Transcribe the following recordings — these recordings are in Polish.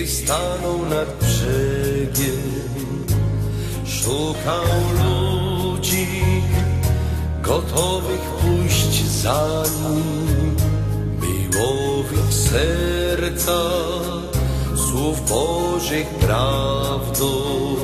kiedyś stanął nad brzegiem, szukał ludzi gotowych pójść za nim, miłowych serca, słów Bożych prawdą.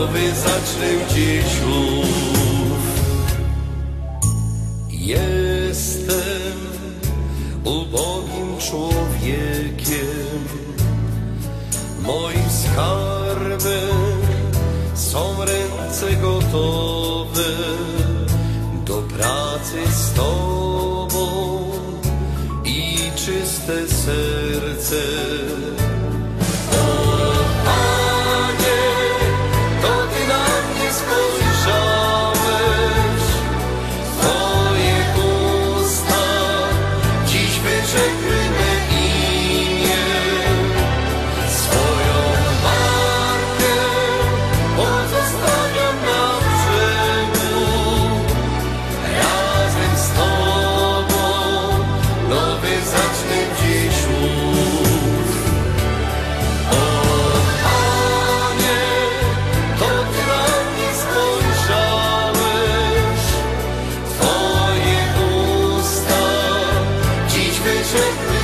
Nowy zacznę dziś ślub. Jestem ubogim człowiekiem, moim skarbem są ręce gotowe do pracy z Tobą i czyste serce swiftly.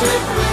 worship